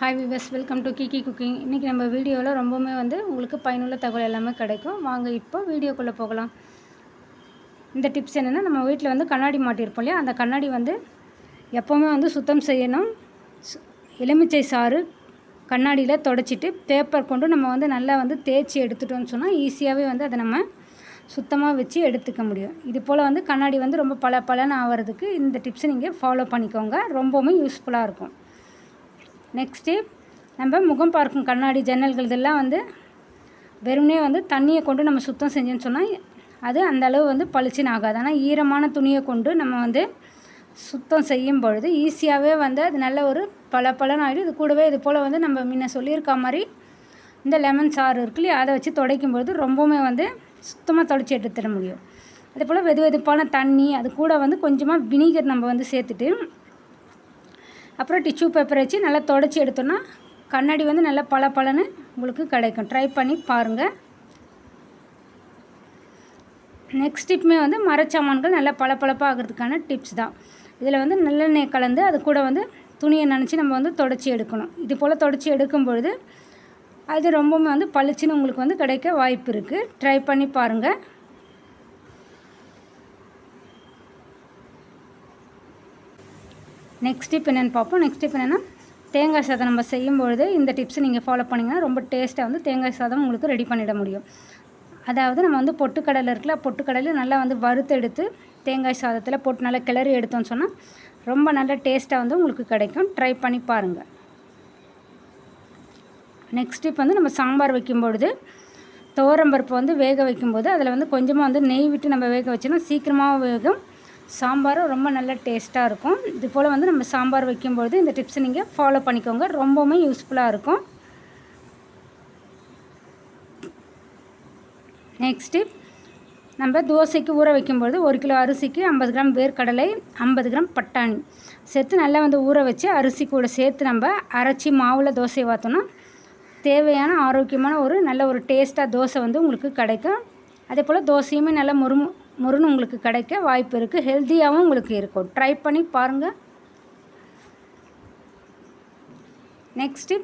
Hi viewers welcome to Kiki cooking இன்றைக்கி நம்ம வீடியோவில் ரொம்பவுமே வந்து உங்களுக்கு பயனுள்ள தகவல் எல்லாமே கிடைக்கும். வாங்க இப்போ வீடியோக்குள்ளே போகலாம். இந்த டிப்ஸ் என்னென்னா நம்ம வீட்டில் வந்து கண்ணாடி மாட்டியிருப்போம் இல்லையா? அந்த கண்ணாடி வந்து எப்போவுமே வந்து சுத்தம் செய்யணும். சு- எலுமிச்சை சாறு கண்ணாடியில் தொடச்சிட்டு பேப்பர் கொண்டு நம்ம வந்து நல்லா வந்து தேய்ச்சி எடுத்துட்டோம்னு சொன்னால் ஈஸியாகவே வந்து அதை நம்ம சுத்தமாக வச்சு எடுத்துக்க முடியும். இது போல் வந்து கண்ணாடி வந்து ரொம்ப பல பலன் ஆகிறதுக்கு இந்த டிப்ஸை நீங்கள் ஃபாலோ பண்ணிக்கோங்க. ரொம்பவுமே யூஸ்ஃபுல்லாக இருக்கும். நெக்ஸ்ட்டு நம்ம முகம் பார்க்கும் கண்ணாடி ஜன்னல்கள் இதெல்லாம் வந்து வெறுமனே வந்து தண்ணியை கொண்டு நம்ம சுத்தம் செஞ்சோன்னு சொன்னால் அது அந்த அளவு வந்து பளிச்சுன்னு ஆகாது. ஆனால் ஈரமான துணியை கொண்டு நம்ம வந்து சுத்தம் செய்யும் பொழுது ஈஸியாகவே வந்து அது நல்ல ஒரு பல பலன் ஆகிடும் இது கூடவே இது போல் வந்து நம்ம முன்ன சொல்லியிருக்க மாதிரி இந்த லெமன் சாறு இருக்கு இல்லையா அதை வச்சு துடைக்கும் பொழுது ரொம்பவுமே வந்து சுத்தமாக தொடச்சி எடுத்துட முடியும். அதே போல் வெது வெதுப்பான தண்ணி அது கூட வந்து கொஞ்சமாக வினிகர் நம்ம வந்து சேர்த்துட்டு அப்புறம் டிஷ்யூ பேப்பர் வச்சு நல்லா தொடச்சி எடுத்தோன்னா கண்ணாடி வந்து நல்லா பல பலன்னு உங்களுக்கு கிடைக்கும். ட்ரை பண்ணி பாருங்கள் நெக்ஸ்ட் டிப்புமே வந்து மரச்சாமான்கள் நல்லா பளபளப்பாக ஆகிறதுக்கான டிப்ஸ் தான். இதில் வந்து நல்லெண்ணெய் கலந்து அது கூட வந்து துணியை நினச்சி நம்ம வந்து தொடச்சி எடுக்கணும். இது போல் தொடச்சி எடுக்கும் பொழுது அது ரொம்பவுமே வந்து பளிச்சுன்னு உங்களுக்கு வந்து கிடைக்க வாய்ப்பு இருக்குது ட்ரை பண்ணி பாருங்கள் நெக்ஸ்ட் டிப் என்னென்னு பார்ப்போம். நெக்ஸ்ட் டிப் என்னென்னா தேங்காய் சாதம் நம்ம செய்யும்பொழுது இந்த டிப்ஸை நீங்கள் ஃபாலோ பண்ணிங்கன்னா ரொம்ப டேஸ்ட்டாக வந்து தேங்காய் சாதம் உங்களுக்கு ரெடி பண்ணிட முடியும். அதாவது நம்ம வந்து பொட்டுக்கடலை இருக்குல்ல பொட்டுக்கடலை நல்லா வந்து வறுத்தெடுத்து தேங்காய் சாதத்தில் போட்டு நல்லா கிளறி எடுத்தோம்னு சொன்னால் ரொம்ப நல்ல டேஸ்ட்டாக வந்து உங்களுக்கு கிடைக்கும். ட்ரை பண்ணி பாருங்கள் நெக்ஸ்ட் டிப் வந்து நம்ம சாம்பார் வைக்கும்பொழுது துவரம்பருப்பு வந்து வேக வைக்கும்போது அதில் வந்து கொஞ்சமாக வந்து நெய் விட்டு நம்ம வேக வச்சோன்னா சீக்கிரமாக வேகும். சாம்பாரும் ரொம்ப நல்ல டேஸ்ட்டாக இருக்கும். இது போல் வந்து நம்ம சாம்பார் வைக்கும்பொழுது இந்த டிப்ஸை நீங்கள் ஃபாலோ பண்ணிக்கோங்க. ரொம்பவுமே யூஸ்ஃபுல்லாக இருக்கும். நெக்ஸ்ட் டிப் நம்ம தோசைக்கு ஊற வைக்கும்பொழுது ஒரு கிலோ அரிசிக்கு ஐம்பது கிராம் வேர்க்கடலை ஐம்பது கிராம் பட்டாணி. சேர்த்து நல்லா வந்து ஊற வச்சு அரிசி கூட சேர்த்து நம்ம அரைச்சி மாவில் தோசை வாத்தோன்னா தேவையான ஆரோக்கியமான ஒரு நல்ல ஒரு டேஸ்ட்டாக தோசை வந்து உங்களுக்கு கிடைக்கும். அதே போல் தோசையுமே நல்லா முறுமு முறுன்னு உங்களுக்கு கிடைக்க வாய்ப்பு இருக்குது ஹெல்த்தியாகவும் உங்களுக்கு இருக்கும். ட்ரை பண்ணி பாருங்கள் நெக்ஸ்ட்டு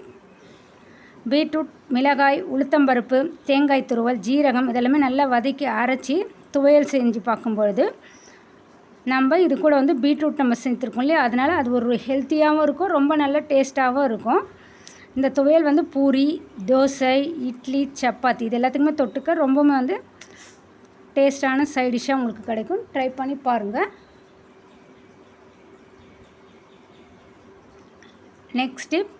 பீட்ரூட் மிளகாய் உளுத்தம்பருப்பு தேங்காய் துருவல் ஜீரகம் இதெல்லாமே நல்லா வதக்கி அரைச்சி துவையல் செஞ்சு பார்க்கும்பொழுது நம்ம இது கூட வந்து பீட்ரூட் நம்ம சேர்த்துருக்கோம் இல்லையா? அதனால் அது ஒரு ஹெல்த்தியாகவும் இருக்கும். ரொம்ப நல்ல டேஸ்ட்டாகவும் இருக்கும். இந்த துவையல் வந்து பூரி தோசை இட்லி சப்பாத்தி இது எல்லாத்துக்குமே தொட்டுக்க ரொம்பவுமே வந்து டேஸ்டான சைட் டிஷ்ஷாக உங்களுக்கு கிடைக்கும். ட்ரை பண்ணி பாருங்கள் நெக்ஸ்ட் டிப்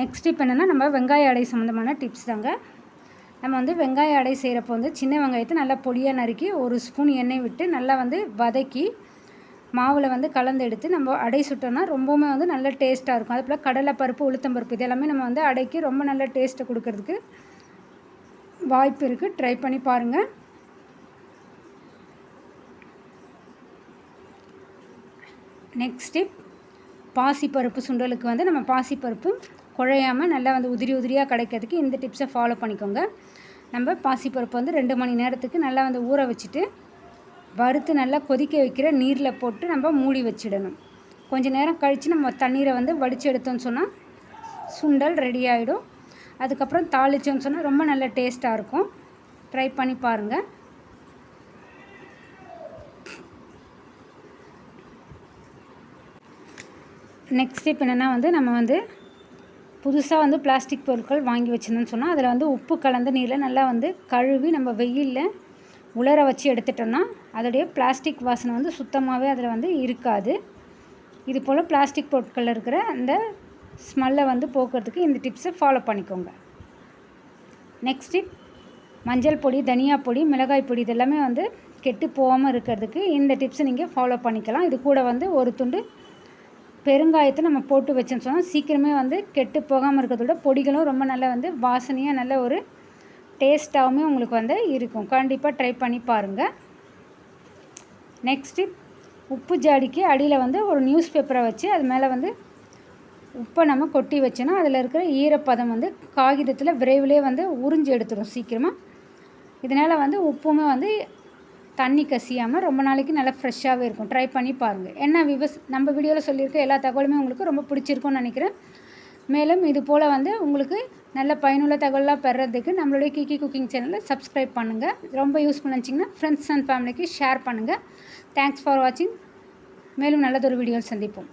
நெக்ஸ்ட் டிப் என்னென்னா நம்ம வெங்காய அடை சம்மந்தமான டிப்ஸ் தாங்க. நம்ம வந்து வெங்காய அடை செய்கிறப்போ வந்து சின்ன வெங்காயத்தை நல்லா பொடியாக நறுக்கி ஒரு ஸ்பூன் எண்ணெய் விட்டு நல்லா வந்து வதக்கி மாவில் வந்து கலந்து எடுத்து நம்ம அடை சுட்டோம்னா ரொம்பவுமே வந்து நல்ல டேஸ்ட்டாக இருக்கும். அதுபோல் போல் கடலைப்பருப்பு உளுத்தம்பருப்பு இது எல்லாமே நம்ம வந்து அடைக்கு ரொம்ப நல்ல டேஸ்ட்டை கொடுக்கறதுக்கு வாய்ப்பு இருக்குது ட்ரை பண்ணி பாருங்கள் நெக்ஸ்ட் டிப் பாசிப்பருப்பு சுண்டலுக்கு வந்து நம்ம பாசிப்பருப்பு குழையாமல் நல்லா வந்து உதிரி உதிரியாக கிடைக்கிறதுக்கு இந்த டிப்ஸை ஃபாலோ பண்ணிக்கோங்க. நம்ம பாசிப்பருப்பு வந்து ரெண்டு மணி நேரத்துக்கு நல்லா வந்து ஊற வச்சுட்டு வறுத்து நல்லா கொதிக்க வைக்கிற நீரில் போட்டு நம்ம மூடி வச்சிடணும். கொஞ்ச நேரம் கழித்து நம்ம தண்ணீரை வந்து வடித்து எடுத்தோம்னு சொன்னால் சுண்டல் ரெடி ஆகிடும் அதுக்கப்புறம் தாளிச்சோன்னு சொன்னால் ரொம்ப நல்ல டேஸ்ட்டாக இருக்கும். ட்ரை பண்ணி பாருங்கள் நெக்ஸ்ட் ஸ்டெப் என்னென்னா வந்து நம்ம வந்து புதுசாக வந்து பிளாஸ்டிக் பொருட்கள் வாங்கி வச்சுருந்தோம்னு சொன்னால் அதில் வந்து உப்பு கலந்த நீரில் நல்லா வந்து கழுவி நம்ம வெயிலில் உலர வச்சு எடுத்துட்டோம்னா அதோடைய பிளாஸ்டிக் வாசனை வந்து சுத்தமாகவே அதில் வந்து இருக்காது. இது போல் பிளாஸ்டிக் பொருட்களில் இருக்கிற அந்த ஸ்மெல்லை வந்து போக்குறதுக்கு இந்த டிப்ஸை ஃபாலோ பண்ணிக்கோங்க. நெக்ஸ்ட் டிப் மஞ்சள் பொடி தனியா பொடி மிளகாய் பொடி இதெல்லாமே வந்து கெட்டு போகாமல் இருக்கிறதுக்கு இந்த டிப்ஸை நீங்கள் ஃபாலோ பண்ணிக்கலாம். இது கூட வந்து ஒரு துண்டு பெருங்காயத்தை நம்ம போட்டு வச்சோன்னு சொன்னால் சீக்கிரமே வந்து கெட்டு போகாமல் இருக்கிறதோட பொடிகளும் ரொம்ப நல்லா வந்து வாசனையாக நல்ல ஒரு டேஸ்ட்டாகவும் உங்களுக்கு வந்து இருக்கும். கண்டிப்பாக ட்ரை பண்ணி பாருங்கள் நெக்ஸ்ட்டு உப்பு ஜாடிக்கு அடியில் வந்து ஒரு நியூஸ் பேப்பரை வச்சு அது மேலே வந்து உப்பை நம்ம கொட்டி வச்சோன்னா அதில் இருக்கிற ஈரப்பதம் வந்து காகிதத்தில் விரைவிலே வந்து உறிஞ்சி எடுத்துடும் சீக்கிரமாக இதனால் வந்து உப்புமே வந்து தண்ணி கசியாமல் ரொம்ப நாளைக்கு நல்லா ஃப்ரெஷ்ஷாகவே இருக்கும். ட்ரை பண்ணி பாருங்கள் என்ன விவஸ் நம்ம வீடியோவில் சொல்லியிருக்க எல்லா தகவலுமே உங்களுக்கு ரொம்ப பிடிச்சிருக்கும்னு நினைக்கிறேன். மேலும் இது போல் வந்து உங்களுக்கு நல்ல பயனுள்ள தகவலாக பெறதுக்கு நம்மளுடைய கிக்கி குக்கிங் சேனலை சப்ஸ்கிரைப் பண்ணுங்கள் ரொம்ப யூஸ்ஃபுல் நினச்சிங்கன்னா ஃப்ரெண்ட்ஸ் அண்ட் ஃபேமிலிக்கு ஷேர் பண்ணுங்கள் தேங்க்ஸ் ஃபார் வாட்சிங் மேலும் நல்லதொரு வீடியோவில் சந்திப்போம்.